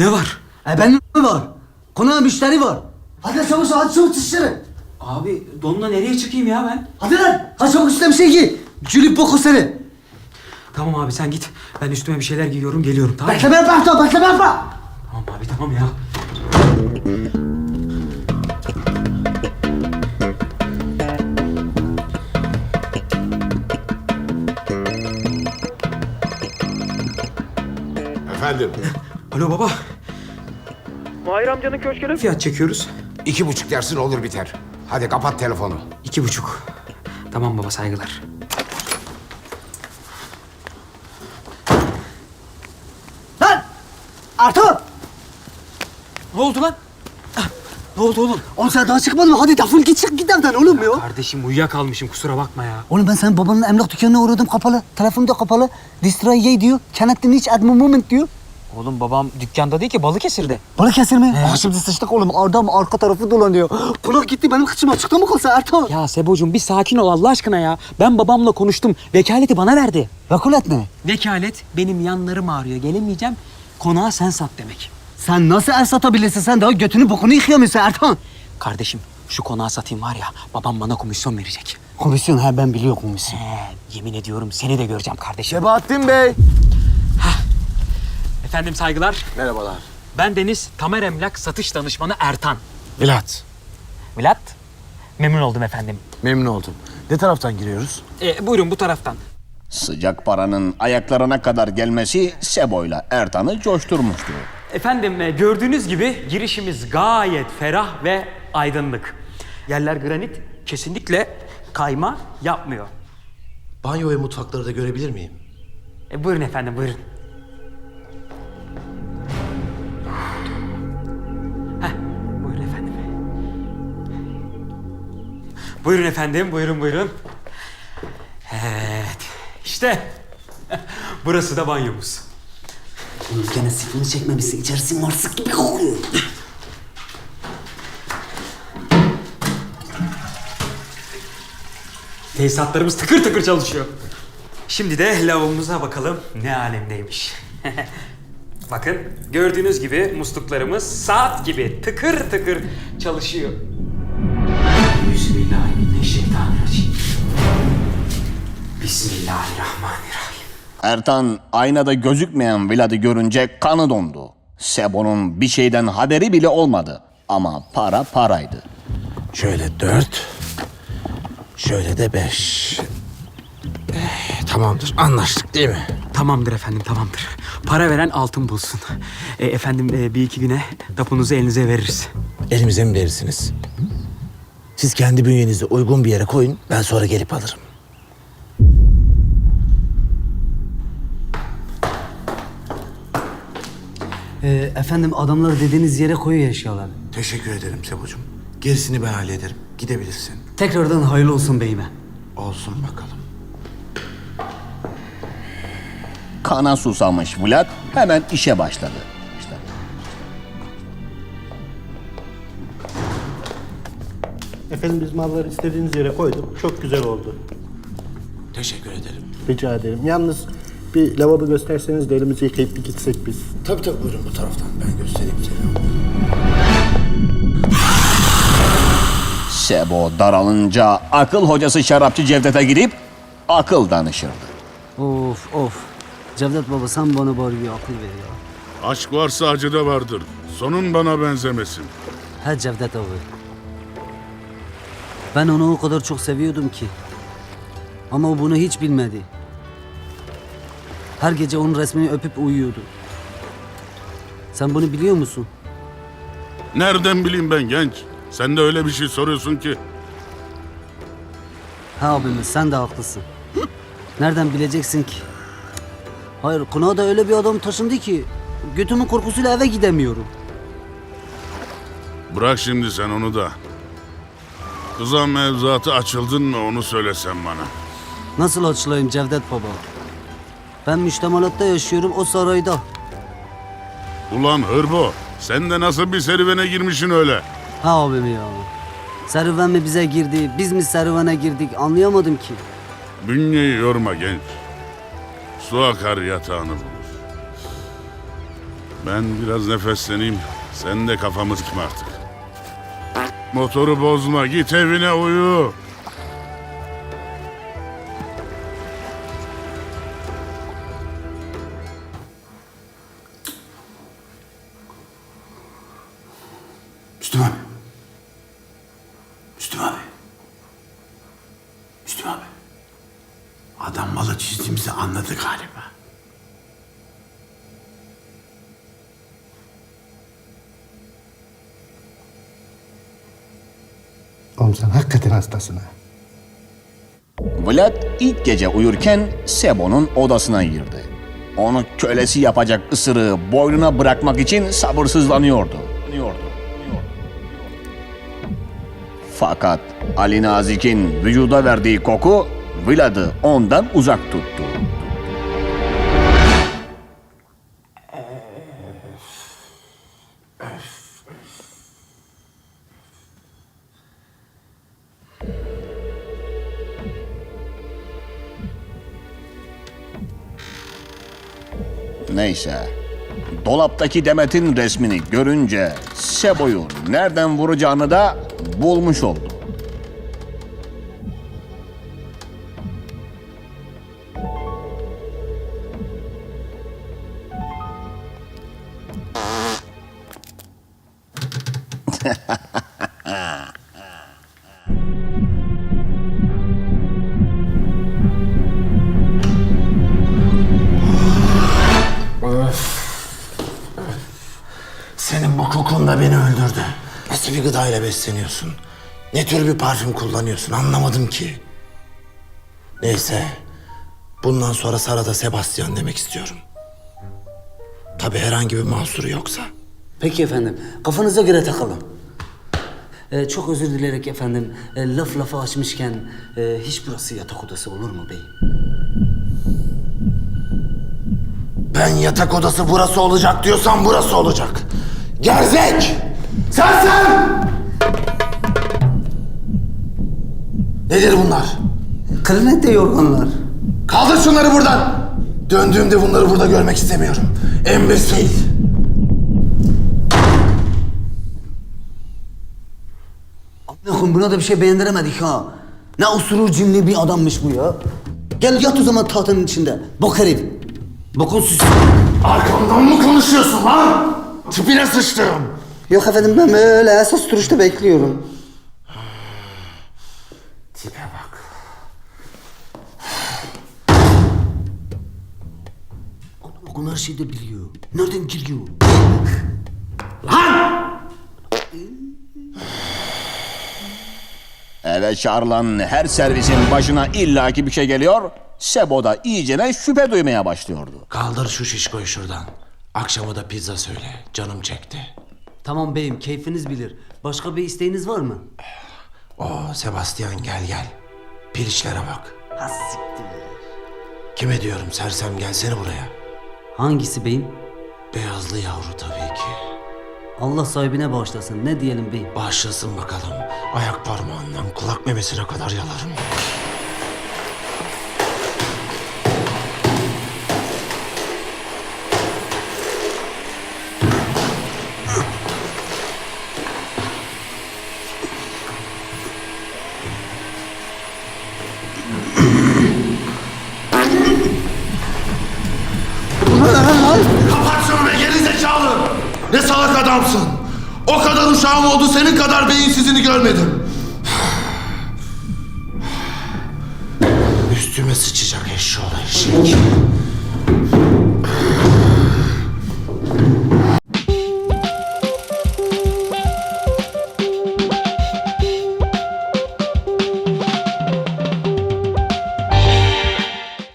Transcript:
Ne var? E benim var. Konağa müşteri var. Hadi çabuk hadi çabuk dışarı. Abi donla nereye çıkayım ya ben? Hadi lan. Hadi çabuk üstüne bir şey giy. Cülüp boku seni. Tamam abi sen git. Ben üstüme bir şeyler giyiyorum geliyorum tamam mı? Bekleme yapma Ertan bekleme yapma. Tamam abi tamam ya. Efendim? Alo baba. Mahir amcanın köşküne Fiyat çekiyoruz. İki buçuk dersin olur biter. Hadi kapat telefonu. İki buçuk. Tamam baba saygılar. Lan. Ertan. Ne oldu lan? Ah, Ne oldu oğlum? Oğlum sen daha çıkmadın mı? Hadi defol git çık git evden oğlum ya. Kardeşim uyuyakalmışım kusura bakma ya. Oğlum ben senin babanın emlak dükkanına uğradım kapalı. Telefon da kapalı. Destroy yay diyor. Cannot reach at the moment diyor. Oğlum babam dükkanda değil ki Balıkesir'de. Balıkesir mi? Aa, şimdi sıçtık oğlum. Adam arka tarafı dolanıyor. Kulak gitti benim kıçım açıkta mı kalsa Ertan? Ya Sebocuğum bir sakin ol Allah aşkına ya. Ben babamla konuştum. Vekaleti bana verdi. Vakulet ne? Vekalet benim yanlarım ağrıyor gelemeyeceğim. Konağı sen sat demek. Sen nasıl el satabilirsin? Sen daha götünü bokunu yıkayamıyorsun Ertan. Kardeşim şu konağı satayım var ya babam bana komisyon verecek. Komisyon ha ben biliyorum komisyon. He, yemin ediyorum seni de göreceğim kardeşim. Sebahattin Bey. Efendim saygılar. Merhabalar. Ben Deniz Tamer Emlak satış danışmanı Ertan. Milat. Vlad. Memnun oldum efendim. Memnun oldum. Ne taraftan giriyoruz? E, buyurun bu taraftan. Sıcak paranın ayaklarına kadar gelmesi Sebo'yla Ertan'ı coşturmuştu. Efendim e, gördüğünüz gibi girişimiz gayet ferah ve aydınlık. Yerler granit kesinlikle kayma yapmıyor. Banyo ve mutfakları da görebilir miyim? E, buyurun efendim buyurun. Buyurun efendim buyurun buyurun. Evet işte burası da banyomuz. Oğlum gene sifonu çekmemişsin. İçerisi marsık gibi kokuyor. Tesisatlarımız tıkır tıkır çalışıyor. Şimdi de lavabumuza bakalım ne alemdeymiş. Bakın gördüğünüz gibi musluklarımız saat gibi tıkır tıkır çalışıyor. Bismillahirrahmanirrahim. Ertan aynada gözükmeyen Vlad'ı görünce kanı dondu. Sebo'nun bir şeyden haberi bile olmadı. Ama para paraydı. Şöyle dört. Şöyle de beş. Eh, tamamdır. Anlaştık değil mi? Tamamdır efendim tamamdır. Para veren altın bulsun. E, efendim e, bir iki güne tapunuzu elinize veririz. Elimize mi verirsiniz? Siz kendi bünyenizi uygun bir yere koyun. Ben sonra gelip alırım. Ee, efendim adamlar dediğiniz yere koyuyor eşyalarını. Teşekkür ederim Sebocuğum. Gerisini ben hallederim. Gidebilirsin. Tekrardan hayırlı olsun beyime. Olsun bakalım. Kana susamış Vlad hemen işe başladı. İşte Efendim biz malları istediğiniz yere koyduk. Çok güzel oldu. Teşekkür ederim. Rica ederim. Yalnız bir lavabo gösterseniz de elimizi yıkayıp bir gitsek biz. Tabii tabii buyurun bu taraftan. Ben göstereyim size. Sebo daralınca akıl hocası şarapçı Cevdet'e gidip akıl danışırdı. Of of. Cevdet baba sen bana bari bir akıl ver ya. Aşk varsa acı da vardır. Sonun bana benzemesin. He Cevdet abi. Ben onu o kadar çok seviyordum ki. Ama o bunu hiç bilmedi. Her gece onun resmini öpüp uyuyordu. Sen bunu biliyor musun? Nereden bileyim ben genç? Sen de öyle bir şey soruyorsun ki. Ha abimiz sen de haklısın. Nereden bileceksin ki? Hayır konağa da öyle bir adam taşındı ki götümün korkusuyla eve gidemiyorum. Bırak şimdi sen onu da. Kıza mevzuatı açıldın mı onu söylesen bana. Nasıl açılayım Cevdet baba? Ben müştemalatta yaşıyorum o sarayda. Ulan hırbo, sen de nasıl bir serüvene girmişsin öyle? Ha abim ya. Serüven mi bize girdi, biz mi serüvene girdik anlayamadım ki. Bünyeyi yorma genç. Su akar yatağını bulur. Ben biraz nefesleneyim. Sen de kafamı sıkma artık. Motoru bozma. Git evine uyu. Müslüm abi. Müslüm abi. Müslüm abi. Adam malı çizdiğimizi anladı galiba. Oğlum sen hakikaten hastasın ha. Vlad ilk gece uyurken Sebo'nun odasına girdi. Onu kölesi yapacak ısırığı boynuna bırakmak için sabırsızlanıyordu. Fakat Ali Nazik'in vücuda verdiği koku Vlad'ı ondan uzak tuttu. Neyse. Dolaptaki Demet'in resmini görünce Sebo'yu nereden vuracağını da bulmuş oldu. Senin bu kokun da beni öldürdü. Nasıl bir gıdayla besleniyorsun? Ne tür bir parfüm kullanıyorsun anlamadım ki. Neyse. Bundan sonra Sara'da Sebastian demek istiyorum. Tabii herhangi bir mahsuru yoksa. Peki efendim. Kafanıza göre takalım. Ee, çok özür dilerim efendim. Ee, laf lafı açmışken e, hiç burası yatak odası olur mu bey? Ben yatak odası burası olacak diyorsam burası olacak. Gerzek! Sersem! Nedir bunlar? Kırnette yorganlar. Kaldır şunları buradan. Döndüğümde bunları burada görmek istemiyorum. Embesil. Allah'ım buna da bir şey beğendiremedik ha. Ne usurur cimri bir adammış bu ya. Gel yat o zaman tahtının içinde. Bok herif. Bokun süsü. Arkamdan mı konuşuyorsun lan? Tipine sıçtım. Yok efendim ben böyle esas duruşta bekliyorum. Tipe bak. Bokun her şeyi de biliyor. Nereden giriyor? Eve çağrılan her servisin başına illaki bir şey geliyor. Sebo da iyicene şüphe duymaya başlıyordu. Kaldır şu şişkoyu şuradan. Akşama da pizza söyle. Canım çekti. Tamam beyim keyfiniz bilir. Başka bir isteğiniz var mı? Oo Sebastian gel gel. Piliçlere bak. Ha siktir. Kime diyorum sersem gelsene buraya. Hangisi beyim? Beyazlı yavru tabii ki. Allah sahibine bağışlasın. Ne diyelim beyim? Başlasın bakalım. Ayak parmağından kulak memesine kadar yalarım. Adamsın! O kadar uşağım oldu senin kadar beyinsizini görmedim. Üstüme sıçacak eşşoğlu eşek.